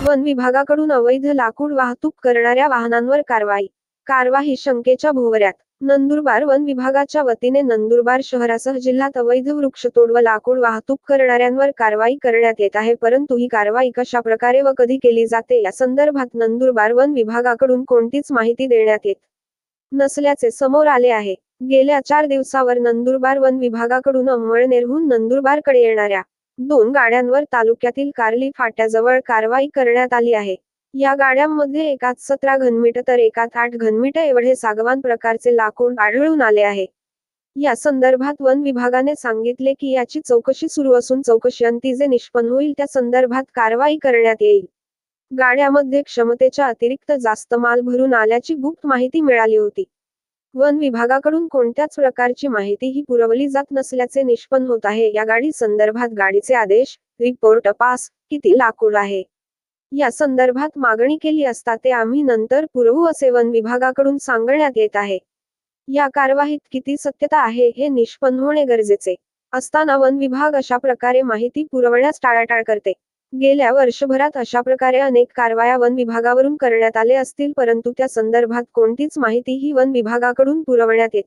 One विभागाकडून अवैध लाकूड वाहतूक करणाऱ्या वाहनांवर कारवाई. कारवाई शंकेच्या भोवऱ्यात. नंदुरबार वन विभागाच्या वतीने नंदुरबार शहरासह जिल्ह्यात अवैध वृक्षतोड व लाकूड वाहतूक करणाऱ्यांवर कारवाई करण्यात येत आहे परंतु ही कारवाई कशा प्रकारे व कधी केली जाते या संदर्भात नंदुरबार वन विभागाकडून कोणतीच माहिती देण्यात येत नसल्याचे समोर आले आहे. गेल्या चार दिवसावर नंदुरबार वन विभागाकडून अंमळनेरहून नंदुरबारकडे येणाऱ्या दोन गाड्यांवर तालुक्यातील कारली फाट्याजवळ कारवाई करण्यात आली आहे. या गाड्यांमध्ये एकात सतरा घनमीटर तर एकात आठ घनमीटर एवढे सागवान प्रकारचे लाकूड आढळून आले आहे. या संदर्भात वन विभागाने सांगितले की याची चौकशी सुरू असून चौकशी अंती जे निष्पन्न होईल त्या संदर्भात कारवाई करण्यात येईल. गाड्यामध्ये क्षमतेच्या अतिरिक्त जास्त माल भरून आल्याची गुप्त माहिती मिळाली होती. वन विभागाकडून कोणत्याच प्रकारची माहितीही पुरवली जात नसल्याचे निष्पन्न होत आहे. या गाडी संदर्भात गाडीचे आदेश रिपोर्ट पास किती लाकूड आहे? या संदर्भात मागणी केली असता ते आम्ही नंतर पुरवू असे वन विभागाकडून सांगण्यात येत आहे. या कारवाईत किती सत्यता आहे हे निष्पन्न होणे गरजेचे असताना वन विभाग अशा प्रकारे माहिती पुरवण्यास टाळाटाळ करते. गेल्या वर्षभरात अशा प्रकारे अनेक कारवाया वन विभागावरून करण्यात आले असतील परंतु त्या संदर्भात कोणतीच माहिती ही वन विभागाकडून पुरवण्यात येत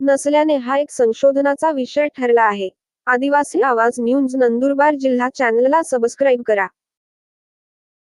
नसल्याने हा एक संशोधनाचा विषय ठरला आहे. आदिवासी आवाज न्यूज नंदुरबार जिल्हा चॅनलला सबस्क्राईब करा.